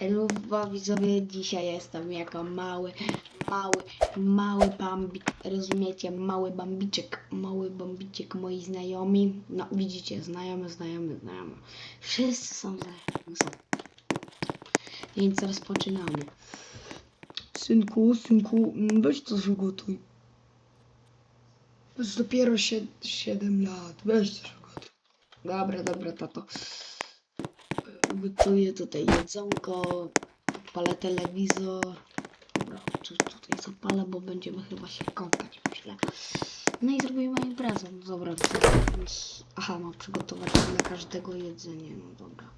Luba widzowie, dzisiaj jestem jako mały, mały, mały bambi, rozumiecie, mały bambiczek, mały bambiczek, moi znajomi, no widzicie, znajomy, znajomy, znajomy, wszyscy są znajomi. Więc rozpoczynamy. Synku, synku, weź coś ugotuj. Już dopiero 7 lat, weź coś ugotuj. Dobra, dobra, tato. Gotuję tutaj jedzonko, palę telewizor. Dobra, tutaj zapalę, bo będziemy chyba się kąpać, myślę. No i zrobimy imprezę. No dobra, więc... Aha, mam przygotować dla każdego jedzenie, no dobra.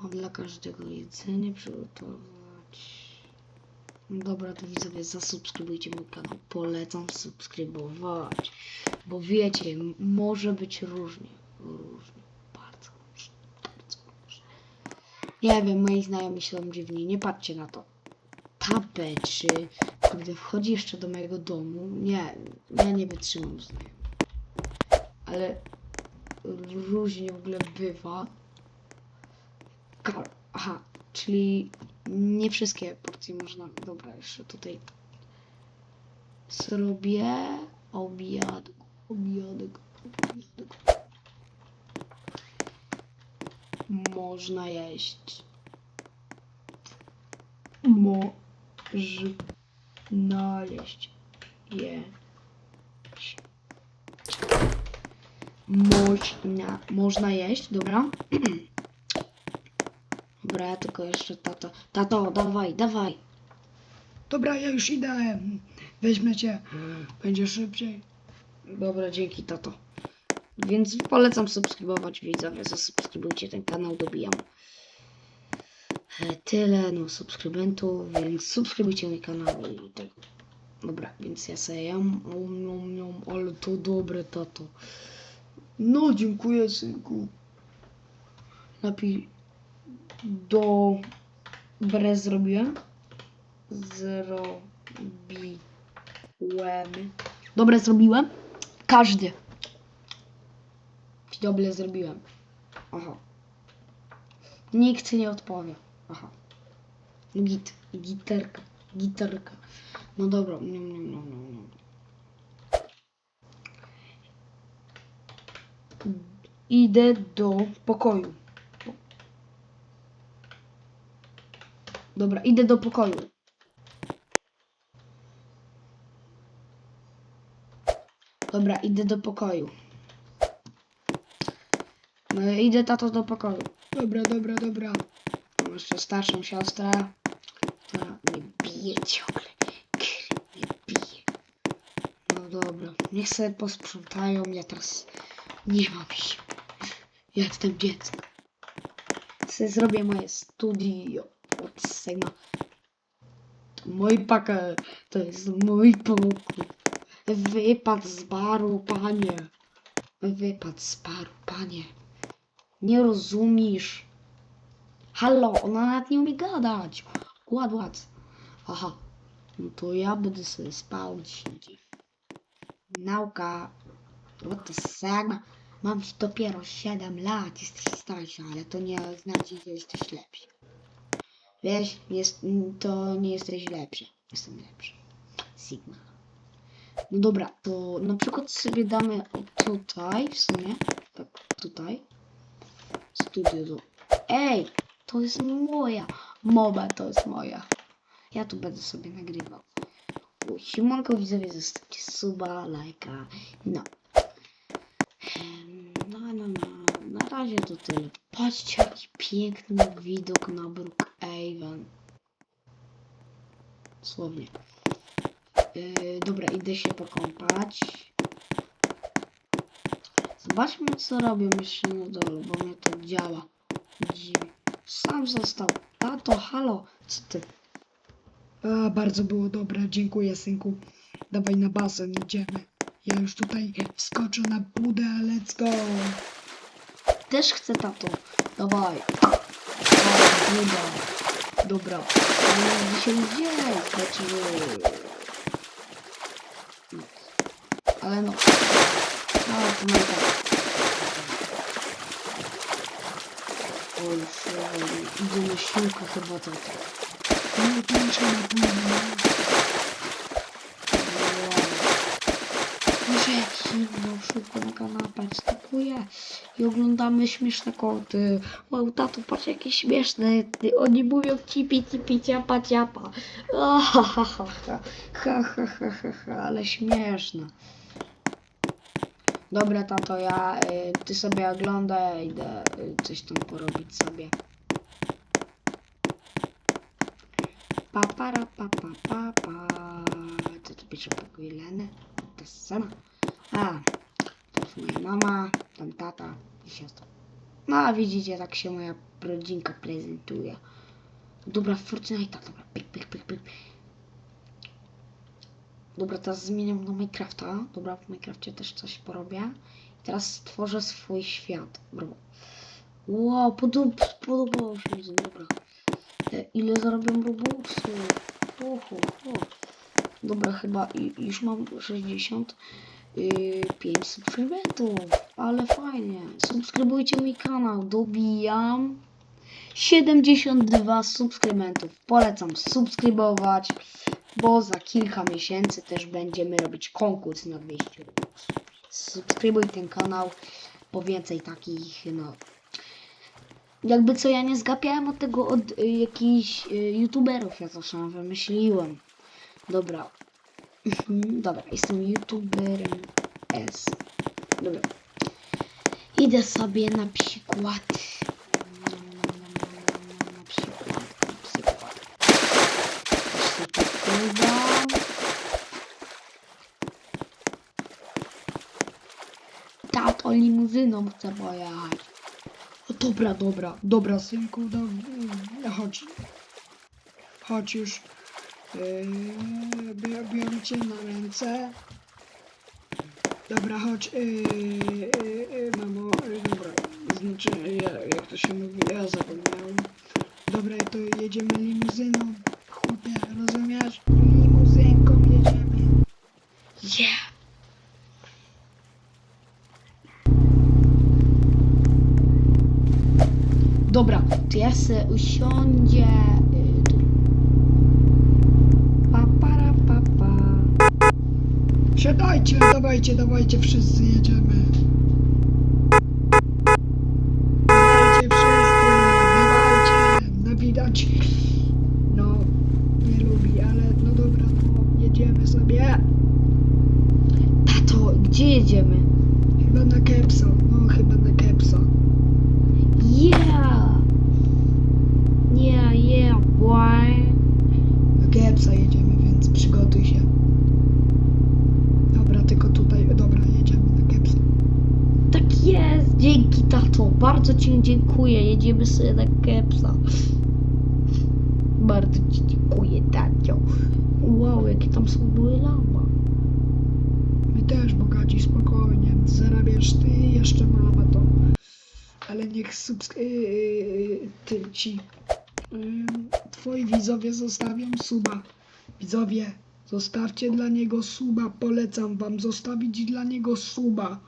Mam dla każdego jedzenie przygotować. No dobra, to widzowie, zasubskrybujcie mój kanał. Polecam subskrybować. Bo wiecie, może być różnie. Różnie. Bardzo różnie. Bardzo różnie. Nie wiem, moi znajomi są dziwni. Nie patrzcie na to. Tapeczy, gdy wchodzi jeszcze do mojego domu. Nie, ja nie wytrzymam znajomych. Ale różnie w ogóle bywa. Ka- Aha, czyli nie wszystkie porcje można. Dobra, jeszcze tutaj zrobię obiadek, obiadek, obiadek. Można jeść. Można jeść. Je. Można, można jeść, dobra. Dobra, ja tylko jeszcze tato. Tato, dawaj, dawaj. Dobra, ja już idę. Weźmie cię. Będzie szybciej. Dobra, dzięki tato. Więc polecam subskrybować widzowie, zasubskrybujcie ten kanał, dobijam e, tyle, no, subskrybentów, więc subskrybujcie mój kanał i tak. Dobra, więc ja sobie jem, om, nom, nom, ale to dobre, tato. No, dziękuję, synku. Napij do... Dobre zrobiłem. Zrobiłem. Dobre zrobiłem? Każdy. Dobre zrobiłem. Aha. Nikt nie odpowie. Aha. Git. Giterka. Giterka. No dobra. No, no, no, no, no. Idę do pokoju. Dobra, idę do pokoju. Dobra, idę do pokoju. No idę tato do pokoju. Dobra, dobra, dobra. Mam jeszcze starszą siostrę. która mnie bije ciągle. Kry mnie bije. No dobra, niech sobie posprzątają. Ja teraz nie mam sił. Ja jestem dziecko. Se zrobię moje studio od Sejma. To mój pakę. To jest mój pokój. Wypad z baru, panie. Wypad z baru, panie. Nie rozumiesz. Halo, ona nawet nie umie gadać. Ład, ład. Aha. No to ja będę sobie spał dzisiaj. Nauka. What the sigma? Mam dopiero 7 lat, jesteś starsza, ale to nie znaczy, że jesteś lepszy. Wiesz, jest, to nie jesteś lepszy. Jestem lepszy. Sigma. No dobra, to na przykład sobie damy tutaj w sumie. Tak, tutaj. Studio. Ej! To jest moja. Mowa to jest moja. Ja tu będę sobie nagrywał. O, Siemanko widzowie, zostawcie suba, lajka. No. No, no, no. Na razie to tyle. Patrzcie, jaki piękny widok na Brookhaven. Słownie. Yy, dobra, idę się pokąpać. Zobaczmy, co robią jeszcze na dole, bo mnie to działa. Dziwi. Sam został. Tato, halo, co ty? A, bardzo było dobre. Dziękuję, synku. Dawaj na basen, idziemy. Ja już tutaj wskoczę na budę. Let's go. Też chcę tato. Dawaj. O, Buda. Dobra. Ale dzisiaj gdzie? Znaczy... Ale no. No, to nie tak. Oj, oj, idę na siłkę chyba to. No to trzeba pójść. Może zimno, szybko na kanapę wskakuję i oglądamy śmieszne koty. Wow, tato, patrz jakie śmieszne. Oni mówią cipi, cipi, ciapa, ciapa. Ah, Ha, ha, ha, ha, ha, ha, ha, ha, ha, ale śmieszne. Dobra, tato, ja, y, ty sobie oglądaj, ja idę y, coś tam porobić sobie. Pa, para, pa, pa, pa, pa. Co tu pisze? To jest sama. A, to jest moja mama, tam tata i siostra. No, a widzicie, tak się moja rodzinka prezentuje. Dobra, Fortnite, dobra, pyk, pyk, pyk, pyk. Dobra, teraz zmieniam na Minecrafta. Dobra, w Minecrafcie też coś porobię. I teraz stworzę swój świat. Dobra. Wow, podob, podobało się mi, dobra. E, Ile zarobią robuxów? Oho, ho. Dobra, chyba już mam 65 subskrybentów, ale fajnie. Subskrybujcie mój kanał, dobijam 72 subskrybentów. Polecam subskrybować, bo za kilka miesięcy też będziemy robić konkurs na 200 robuxów. Subskrybuj ten kanał po więcej takich, no, jakby co ja nie zgapiałem od tego od y, jakichś y, youtuberów, ja to sam wymyśliłem. Dobra. Dobra, jestem youtuberem S. Dobra. Idę sobie na przykład. Na przykład. Na przykład. Też udam. Tato limuzyną chcę pojechać. O, dobra, dobra, dobra, synku, mm, chodź. Chodź już. Yy, biorę cię na ręce. Dobra, chodź. Yy, yy, yy, mamo, yy, dobra. Znaczy, ja, jak to się mówi, ja zapomniałem. Dobra, to jedziemy limuzyną. Rozumiesz? Limuzynką jedziemy. Yeah! Dobra, to ja se usiądzie. y, tu. Pa, para, pa, pa. Siadajcie, dawajcie, dawajcie, wszyscy jedziemy. Kepsa jedziemy, więc przygotuj się. Dobra, tylko tutaj, dobra, jedziemy na Kepsa. Tak jest, dzięki tato, bardzo ci dziękuję, jedziemy sobie na kepsa. Bardzo ci dziękuję, tato. Wow, jakie tam są były lama. My też bogaci, spokojnie. Zarabiasz ty, jeszcze mama to. Ale niech subsk... Yy, ty ci... Twoi widzowie zostawią suba. Widzowie, zostawcie dla niego suba. Polecam wam zostawić dla niego suba.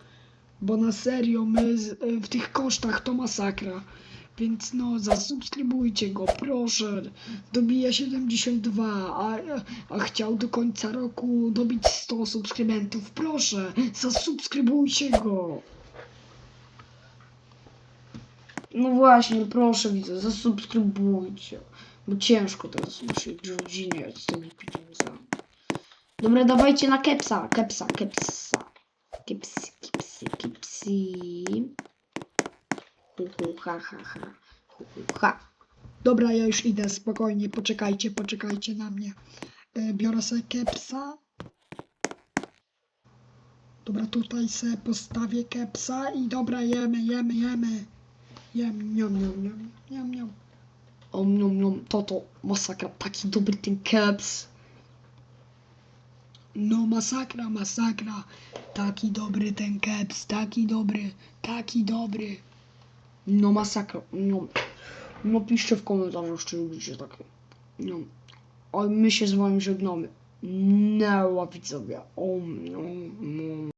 Bo na serio, my z, y, w tych kosztach to masakra. Więc no, zasubskrybujcie go, proszę. Dobija 72, a, a chciał do końca roku dobić 100 subskrybentów. Proszę, zasubskrybujcie go. No właśnie, proszę widzę, zasubskrybujcie. Bo ciężko teraz naszej rodzinie z tymi pieniądzami. Dobra, dawajcie na kepsa, kepsa, kepsa. Kepsy, kepsy, kepsy. Hu, hu, ha, ha, ha. Hu, hu, ha. Dobra, ja już idę, spokojnie, poczekajcie, poczekajcie na mnie. E, biorę sobie kepsa. Dobra, tutaj se postawię kepsa i dobra, jemy, jemy, jemy. Jem, niam, niam, niam, niam, niam. Om, nom, nom, to to, masakra, taki dobry ten keps. No masakra, masakra. Taki dobry ten keps, taki dobry, taki dobry. No masakra, no. No piszcie w komentarzach, czy lubicie takie. No. A my się z wami żegnamy. No, widzowie. Om, nom, nom.